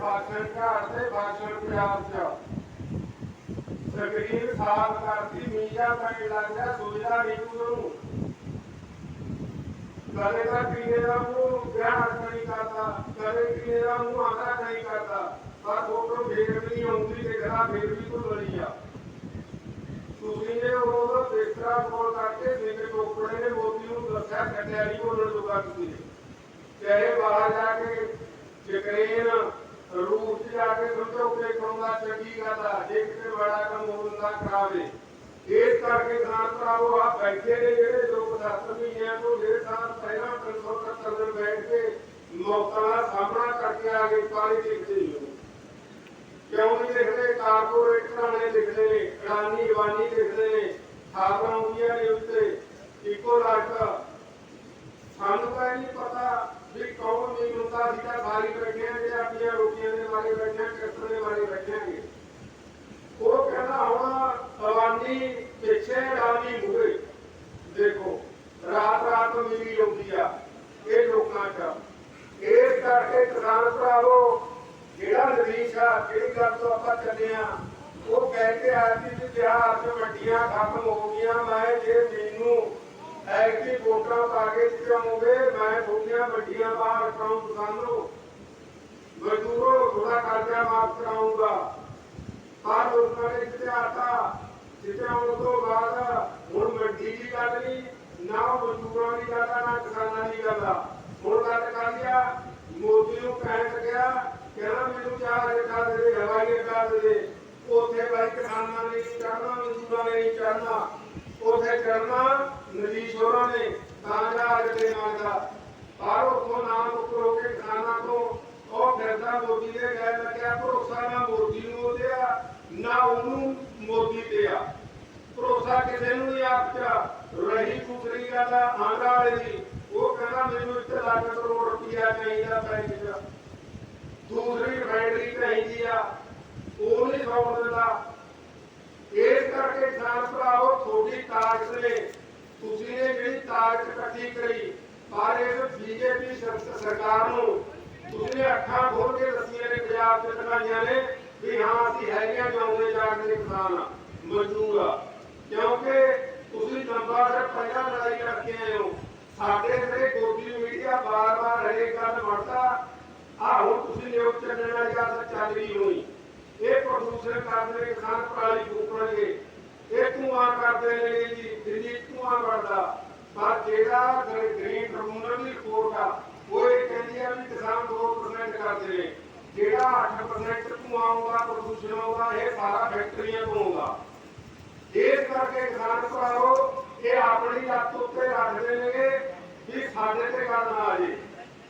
ਬਾਸ਼ਨ ਘਾਟ ਤੇ ਬਾਸ਼ਨ ਪੰਜਾਬ ਚ। ਸਕਰੀਨ ਸਾਫ਼ ਕਰਤੀ ਮੀਆਂ ਪੈਣ ਲੱਗ ਗਿਆ, ਸੋਚਦਾ ਨੂੰ ਕਦੇ ਤਾਂ ਕੀਨੇ ਦਾ ਮੂੰਹ ਵਿਆਹ ਨਹੀਂ ਕਰਦਾ, ਕਦੇ ਕੀਨੇ ਦਾ ਮੂੰਹ ਆਂਦਾ ਨਹੀਂ ਕਰਦਾ। ਪਰ ਫੋਟੋ ਫੇਰ ਵੀ ਨਹੀਂ ਆਉਂਦੀ ਤੇ ਘਰਾਂ ਫੇਰ ਵੀ ਕੋਈ ਲੜੀ ਆ। ਤੁਸੀਂ ਨੇ ਉਹ ਦੇਖਰਾ ਕੋਲ ਕਰਕੇ ਸਿੰਘ ਟੋਕੜੇ ਨੇ ਮੋਦੀ ਨੂੰ ਦੱਸਿਆ, ਕੱਟਿਆ ਨਹੀਂ ਬੋਲਣ ਜੋਗਾ ਚਾਹੇ ਬਾਹਰ ਜਾ ਕੇ ਯੂਕਰੇਨ ਰੂਸ 'ਚ ਜਾ ਕੇ ਸਮਝੌਤੇ ਕਰਾਉਂਦਾ ਚੰਗੀ ਗੱਲ ਆ, ਜੇ ਕਿਤੇ ਬੜਾ ਕੰਮ ਹੁੰਦਾ ਕਰਾਵੇ। ਇਸ ਕਰਕੇ ਕਿਸਾਨ ਭਰਾਵੋ, ਆ ਬੈਠੇ ਨੇ ਜਿਹੜੇ ਲੋਕ 10 ਮਹੀਨਿਆਂ ਤੋਂ ਡੇਢ ਸਾਲ ਪਹਿਲਾਂ 370 ਦਿਨ ਬੈਠ ਕੇ ਮੌਤਾਂ ਦਾ ਸਾਹਮਣਾ ਕਰਕੇ ਆ ਗਏ ਪਾਣੀ ਲਿਖਦੇ ਹੋ। ਕਿਉਂ ਨਹੀਂ ਲਿਖਦੇ? ਕਾਰਪੋਰੇਟਰਾਂ ਨੇ ਲਿਖਦੇ ਨੇ, ਅਡਾਨੀ ਜਵਾਨੀ ਲਿਖਦੇ ਨੇ ਖਾਬਰਾਂ ਹੁੰਦੀਆਂ ਨੇ ਉੱਤੇ। ਇੱਕੋ ਲੱਖ ਸਾਨੂੰ ਤਾਂ ਨਹੀਂ ਪਤਾ ਵੀ ਕੌਣ ਨਹੀਂ ਹੁੰਦਾ ਸੀ ਤਾਂ ਬਾਰੀ ਬੈਠੇ ਰੋਟੀਆਂ ਬੈਠੇ ਆ ਦੇ ਬਾਰੇ ਬੈਠਾਂਗੇ। ਉਹ ਕਹਿੰਦਾ, ਹੁਣ ਅਵਾਨੀ ਪਿੱਛੇ ਅਡਾਨੀ ਮੂਹਰੇ ਦੇਖੋ, ਰਾਤ ਰਾਤ ਮਿਲੀ ਆਉਂਦੀ ਆ, ਇਹ ਲੋਕਾਂ 'ਚ। ਇਸ ਕਰਕੇ ਕਿਸਾਨ ਭਰਾਵੋ, ਜਿਹੜਾ ਨਵੀਸ਼ ਆ, ਜਿਹੜੀ ਗੱਲ ਤੋਂ ਆਪਾਂ ਚੱਲੇ ਆ, ਉਹ ਕਹਿ ਕੇ ਆਇਆ ਸੀ ਕਿ ਬਿਹਾਰ 'ਚ ਮੰਡੀਆਂ ਖਤਮ ਹੋ ਗਈਆਂ, ਮੈਂ ਜੇ ਮੈਨੂੰ ਐਕਟੀ ਵੋਟਾਂ ਪਾ ਕੇ ਜਿਤਾਉਂਗੇ ਮੈਂ ਤੁਹਾਡੀਆਂ ਮੰਡੀਆਂ ਬਾਹਰ ਕਰਾਉਂ ਕਿਸਾਨੋ ਕਰਜ਼ਾ ਮਾਫ ਕਰਾਉਂਗਾ ਪਰ ਲੋਕਾਂ ਨੇ ਜਿੱਤੇ ਆਤਾ ਜਿੱਤੇ ਆਉਣ ਤੋਂ ਬਾਅਦ ਹੁਣ ਮੰਡੀ ਦੀ ਗੱਲ ਨਹੀਂ, ਨਾ ਮਜ਼ਦੂਰਾਂ ਦੀ ਗੱਲ ਆ, ਨਾ ਕਿਸਾਨਾਂ ਦੀ ਗੱਲ ਆ। ਹੁਣ ਗੱਲ ਕਰ ਲਿਆ, ਮੋਦੀ ਨੂੰ ਕਹਿਣ ਲੱਗਿਆ, ਕਹਿੰਦਾ ਮੈਨੂੰ ਚਾਰ ਰੇਖਾ ਦੇ ਦੇ ਹਵਾਈ ਅੱਡਾ ਦੇ ਦੇ। ਉੱਥੇ ਬਾਈ ਕਿਸਾਨਾਂ ਨੇ ਨਹੀਂ ਚੜਨਾ ਮਜ਼ਦੂਰਾਂ ਨੇ ਨਹੀਂ ਚੜਨਾ ਉੱਥੇ ਚੜਨਾ ਨਦੀਸ਼ ਹੋਰਾਂ ਨੇ, ਤਾਂ ਜਾ ਅਗਲੇ ਨਾਲ ਦਾ। ਪਰ ਉਥੋਂ ਨਾਮ ਉੱਪਰੋਂ ਕੇ ਕਿਸਾਨਾਂ ਤੋਂ ਉਹ ਫਿਰਦਾ ਮੋਦੀ ਦੇ ਗੈਰ ਲੱਗਿਆ, ਭਰੋਸਾ ਨਾ ਮੋਦੀ ਨੂੰ ਉਹਦੇ ਆ, ਨਾ ਉਹਨੂੰ ਮੋਦੀ ਤੇ ਆ। ਭਰੋਸਾ ਕਿਸੇ ਨੂੰ ਨਹੀਂ ਆਪ ਰਹੀ ਦੂਸਰੀ ਗੱਲ ਆ ਵਾਲੇ ਦੀ। ਉਹ ਕਹਿੰਦਾ ਮੈਨੂੰ ਇੱਥੇ ਲੱਖ ਕਰੋੜ ਰੁਪਇਆ ਚਾਹੀਦਾ ਬੈਂਕ ਚ। ਦੂਸਰੀ ਰਿਫਾਈਨਰੀ ਚਾਹੀਦੀ ਆ। ਉਹ ਨਹੀਂ ਸੌਣ ਦਿੰਦਾ। ਇਸ ਕਰਕੇ ਕਿਸਾਨ ਭਰਾਓ ਤੁਹਾਡੀ ਤਾਕਤ ਨੇ, ਤੁਸੀਂ ਨੇ ਜਿਹੜੀ ਤਾਕਤ ਇਕੱਠੀ ਕਰੀ, ਪਰ ਇਹ ਬੀਜੇਪੀ ਸਰਕਾਰ ਨੂੰ ਤੁਸੀਂ ਅੱਖਾਂ ਖੋਲ ਕੇ ਦੱਸੀਆਂ ਨੇ ਪੰਜਾਬ ਚ ਦਿਖਾਈਆਂ ਨੇ ਵੀ ਹਾਂ ਅਸੀਂ ਹੈਗੇ ਜਾਉਂਦੇ ਜਾਗਦੇ ਕਿਸਾਨ ਆ, ਮਜ਼ਦੂਰ ਆ। ਕਿਉਂਕਿ ਤੁਸੀਂ ਲੰਬਾ ਦਰ ਪਹਿਲਾਂ ਲੜਾਈ ਕਰਕੇ ਆਏ ਹੋ। ਸਾਡੇ ਜਿਹੜੇ ਗੋਦੀ ਮੀਡੀਆ ਬਾਰ-ਬਾਰ ਹਰੇਕ ਗੱਲ ਵੜਦਾ ਆ ਹੁਣ ਤੁਸੀਂ ਨਿਯੁਕਤ ਚੱਲਣ ਵਾਲੀ ਗੱਲ ਚੱਲ ਰਹੀ ਹੋਈ ਇਹ ਪ੍ਰਦੂਸ਼ਣ ਕਰਦੇ ਨੇ ਕਿਸਾਨ ਪਰਾਲੀ ਫੂਕਣਗੇ। ਇਹ ਧੂਆਂ ਕਰਦੇ ਨੇ ਜੀ ਦਿੱਲੀ ਧੂਆਂ ਵੜਦਾ ਪਰ ਜਿਹੜਾ ਗ੍ਰੀਨ ਟ੍ਰਿਬਿਊਨਲ ਦੀ ਰਿਪੋਰਟ ਆ ਉਹ ਇਹ ਕਹਿੰਦੀ ਆ ਵੀ ਕਿਸਾਨ 2% ਕਰਦੇ ਨੇ ਜਿਹੜਾ 8% ਧੂਆਂ ਆਉਂਦਾ ਪ੍ਰਦੂਸ਼ਣ ਆਉਂਦਾ ਇਹ ਸਾਰਾ ਫੈਕਟਰੀਆਂ ਤੋਂ ਆਉਂਦਾ ਇਸ ਕਰਕੇ ਕਿਸਾਨ ਭਰਾਓ ਇਹ ਆਪਣੀ ਲੱਤ ਉੱਤੇ ਰੱਖਦੇ ਨੇਗੇ ਵੀ ਸਾਡੇ ਤੇ ਗੱਲ ਨਾ ਆ ਜੇ।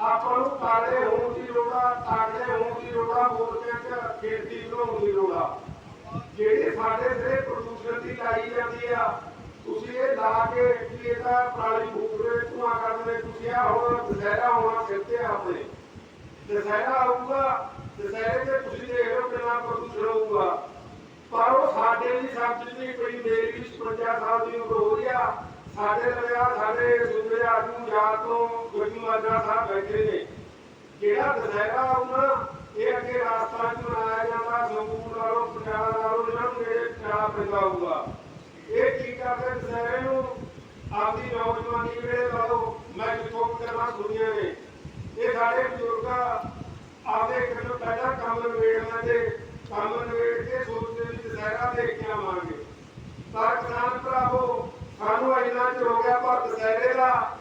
ਆਪਾਂ ਨੂੰ ਤਾੜੇ ਹੋਣ ਦੀ ਲੋੜ ਆ ਤਾੜੇ ਹੋਣ ਦੀ ਲੋੜ ਆ ਮੋਰਚਿਆਂ 'ਚ ਖੇਤੀ ਬਣਾਉਣ ਦੀ ਲੋੜ ਆ। ਜਿਹੜੇ ਸਾਡੇ ਤੇ ਪ੍ਰਦੂਸ਼ਣ ਦੀ ਲਾਈ ਜਾਂਦੀ ਆ ਤੁਸੀਂ ਇਹ ਲਾ ਕੇ ਵੀ ਇਹ ਤਾਂ ਪਰਾਲੀ ਫੂਕਦੇ ਧੂਆਂ ਕਰਦੇ ਨੇ ਤੁਸੀਂ ਆ ਹੁਣ ਦੁਸਹਿਰਾ ਹੋਣਾ ਸਿਰ ਤੇ ਆ ਆਪਣੇ। ਦੁਸਹਿਰਾ ਆਊਗਾ, ਦੁਸਹਿਰੇ ਤੇ ਤੁਸੀਂ ਦੇਖ ਲਓ ਕਿੰਨਾ ਪ੍ਰਦੂਸ਼ਣ ਹੋਊਗਾ। ਪਰ ਉਹ ਸਾਡੇ ਲਈ ਸਮਝ ਨਹੀਂ, ਕੋਈ ਮੇਰੀ ਵੀ 56 ਸਾਲ ਦੀ ਉਮਰ ਹੋ ਰਹੀ ਆ। ਸਾਡੇ ਲਗਿਆ ਸਾਡੇ ਸੂਬੇ ਆਗੂ ਯਾਦ ਤੋਂ ਗੁਰੂ ਮਾਜਰਾ ਸਾਹਿਬ ਬੈਠੇ ਨੇ। ਜਿਹੜਾ ਦੁਸਹਿਰਾ ਆਉਣਾ ਇਹ ਅੱਗੇ ਰਾਜਸਥਾਨ ਚ ਮਨਾਇਆ ਜਾਂਦਾ ਸੰਗੂਰ ਨਾਲੋਂ, ਪਟਿਆਲਾ ਨਾਲੋਂ, ਇਹਨਾਂ ਨੂੰ ਨੇੜੇ ਪਟਿਆਲਾ ਪੈਂਦਾ ਹੋਊਗਾ। ਇਹ ਕੀ ਕਰਦੇ ਦੁਸਹਿਰੇ ਨੂੰ, ਆਪਦੀ ਨੌਜਵਾਨੀ ਵੇਲੇ ਲਾ ਲਓ, ਮੈਂ ਜਿੱਥੋਂ ਕਰਨਾ ਸੁਣੀਆਂ ਨੇ ਇਹ ਸਾਡੇ ਬਜ਼ੁਰਗਾਂ ਆਪਦੇ ਕਿਲੋ ਪਹਿਲਾਂ ਕੰਮ ਨਵੇੜਨਾ ਤੇ ਕੰਮ ਨਵੇੜ ਕੇ ਸੋਚਦੇ ਵੀ ਦੁਸਹਿਰਾ ਦੇਖ ਕੇ ਆਵਾਂਗੇ। ਪਰ ਕਿਸਾਨ ਭਰਾਵੋ, ਸਾਨੂੰ ਇੰਨਾ ਚਿਰ ਹੋ ਗਿਆ ਪਰ ਦੁਸਹਿਰੇ ਦਾ।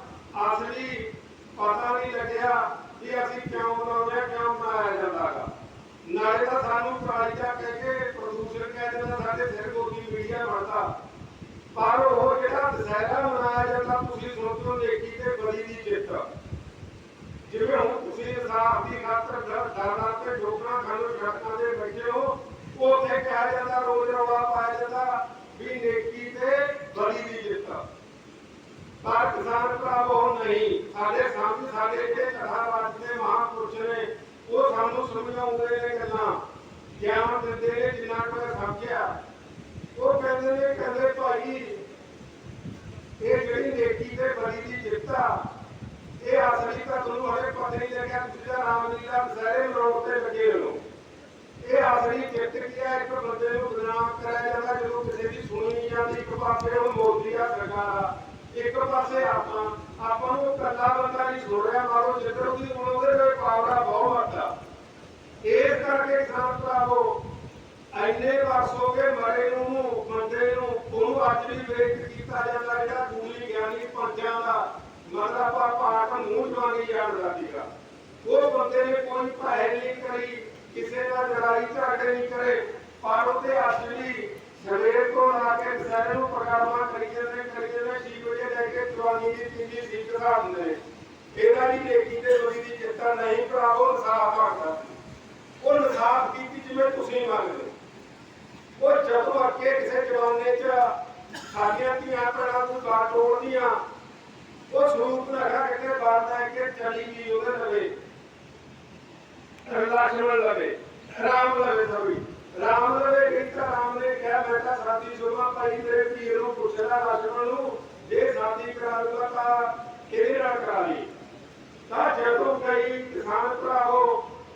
ਅਸਲੀ ਪਤਾ ਨਹੀਂ ਲੱਗਿਆ ਕਿ ਅਸੀਂ ਕਿਉਂ ਮਨਾਉਂਦੇ ਕਿਉਂ ਮਨਾਇਆ ਜਾਂਦਾਗਾ। ਨਾਲੇ ਤਾਂ ਸਾਨੂੰ ਪ੍ਰਾਈਜ਼ਾ ਕਹਿ ਕੇ ਪ੍ਰਦੂਸ਼ਣ ਕਹਿ ਦਿੰਦਾ, ਸਾਡੇ ਸਿਰ ਗੋਦੀ ਮੀਡੀਆ ਬਣਦਾ। ਪਰ ਉਹ ਜਿਹੜਾ ਦੁਸਹਿਰਾ ਮਨਾਇਆ ਜਾਂਦਾ, ਤੁਸੀਂ ਸੋਚੋ ਨੇਕੀ ਤੇ ਬਲੀ ਦੀ ਜਿੱਤ ਜਿਵੇਂ ਹੁਣ ਤੁਸੀਂ ਇਨਸਾਫ ਦੀ ਖਾਤਰ ਦਾਣਾ ਤੇ ਡੋਕਰਾ ਖਾਣੋ ਸੜਕਾਂ ਦੇ ਬੈਠੇ ਹੋ, ਉੱਥੇ ਕਿਹਾ ਜਾਂਦਾ, ਰੋਜ਼ ਰੌਲਾ ਪਾਇਆ ਜਾਂਦਾ ਵੀ ਨੇਕੀ ਤੇ ਬਲੀ ਦੀ ਜਿੱਤ ਪਰ ਕਿਸਾਨ ਭਰਾਵੋ ਨਹੀਂ। ਸਾਡੇ ਸਾਹਮਣੇ ਸਾਡੇ ਜਿਹੜੇ ਕਥਾਵਾਚਕ ਨੇ, ਮਹਾਂਪੁਰਸ਼ ਨੇ, ਉਹ ਸਾਨੂੰ ਸਮਝਾਉਂਦੇ ਨੇ ਗੱਲਾਂ। ਗਿਆਨ ਦਿੰਦੇ ਨੇ, ਜਿੰਨਾ ਕੁ ਸਮਝਿਆ। ਉਹ ਕਹਿੰਦੇ ਨੇ, ਕਹਿੰਦੇ ਭਾਈ, ਇਹ ਜਿਹੜੀ ਨੇਕੀ ਤੇ ਬਲੀ ਦੀ ਜਿੱਤ ਇਹ ਅਸਲੀ ਤਾਂ ਤੁਹਾਨੂੰ ਹਲੇ ਪਤਾ ਨਹੀਂ ਲੱਗਿਆ, ਤੁਸੀਂ ਤਾਂ ਰਾਮ ਲੀਲਾ ਦੁਸਹਿਰੇ ਤੇ ਲੱਗੇ ਹੋ। ਲੜਾਈ ਜਿੱਤ ਗਿਆ ਇੱਕ ਬੰਦੇ ਨੂੰ ਬਦਨਾਮ ਕਰਿਆ ਜਾਂਦਾ, ਜਦੋਂ ਕਿਸੇ ਦੀ ਸੁਣੀ ਨਹੀਂ ਜਾਂਦੀ, ਇੱਕ ਪਾਸੇ ਉਹ ਮੋਦੀ ਆ ਸਰਕਾਰ ਇੱਕ ਪਾਸੇ ਆਪਾਂ ਆਪਾਂ ਨੂੰ ਇਕੱਲਾ ਬੰਦਾ ਨਹੀਂ ਸੁਣ ਮਾਰੋ, ਜਿੱਧਰ ਉਹਦੀ ਹੁਣ ਉਹਦੇ ਕੋਲ ਪਾਵਰ ਬਹੁਤ ਆ। ਇਸ ਕਰਕੇ ਕਿਸਾਨ ਭਰਾਵੋ ਐਨੇ ਵਰਸ ਹੋ ਗਏ, ਮਰੇ ਨੂੰ, ਬੰਦੇ ਨੂੰ, ਉਹਨੂੰ ਅੱਜ ਵੀ ਵੇਖ ਕੀਤਾ ਜਾਂਦਾ ਜਿਹੜਾ ਦੂਲੀ ਗਿਆਨੀ ਪੰਜਾਂ ਦਾ ਮਤਲਬ ਆਪਾਂ ਪਾਠ ਮੂੰਹ ਜਵਾਨੀ ਜਾਣਦਾ ਸੀਗਾ ਉਹ ਬੰਦੇ ਨੇ ਕੋਈ ਭੈ ਨਹੀਂ ਕਰੀ, ਕਿਸੇ ਨਾਲ ਲੜਾਈ ਝਗੜੇ ਨਹੀਂ ਕਰੇ, ਪਰ ਉਹਦੇ ਅੱਜ ਵੀ ਸਵੇਰ ਤੋਂ ਲਾ ਕੇ ਦੁਪਹਿਰ ਨੂੰ ਪ੍ਰੋਗਰਾਮਾਂ ਕਰੀ ਜਾਂਦੇ ਕਰੀ ਜਾਂਦੇ, ਛੇ ਵਜੇ ਲੈ ਕੇ ਜਵਾਨੀ ਦੀ ਤਿੰਨੀ ਸੀਟ ਦਿਖਾ ਦਿੰਦੇ ਇਹਦਾ ਦੀ ਨੇਕੀ ਤੇ ਬੜੀ ਦੀ ਚਿੰਤਾ ਨਹੀਂ ਭਰਾਵੋ ਇਨਸਾਫ ਮੰਗਦਾ। ਉਹ ਇਨਸਾਫ ਕੀਤੀ ਜਿਵੇਂ ਤੁਸੀਂ ਮੰਗਦੇ। ਉਹ ਜਦੋਂ ਅੱਗੇ ਕਿਸੇ ਜਵਾਨੇ 'ਚ ਸਾਡੀਆਂ ਧੀਆਂ ਭੈਣਾਂ ਨੂੰ ਬਾਤ ਤੋੜਦੀਆਂ, ਉਹ ਸਰੂਪ ਨਗਾ ਕਿਤੇ ਬਾਤ ਲੈ ਕੇ ਚਲੀ ਗਈ ਉਹਦੇ ਲਵੇ। ਲਕਸ਼ਮਣ ਲਵੇ, ਰਾਮ ਲਵੇ ਸਭੀ। ਰਾਮ ਲਵੇ ਗਈ ਰਾਮ ਨੇ ਕਿਹਾ ਬੇਟਾ ਸਾਡੀ ਸ਼ੋਭਾ ਭਾਈ ਤੇਰੇ ਪੀਰ ਨੂੰ ਪੁੱਛਦਾ ਲਕਸ਼ਮਣ ਨੂੰ, ਜੇ ਸਾਡੀ ਕਰਾ ਦੂਗਾ ਤਾਂ ਕਿਹਦੇ ਨਾਲ ਕਰਾ ਲਈ? ਤਾਂ ਜਦੋਂ ਕਈ ਕਿਸਾਨ ਭਰਾਓ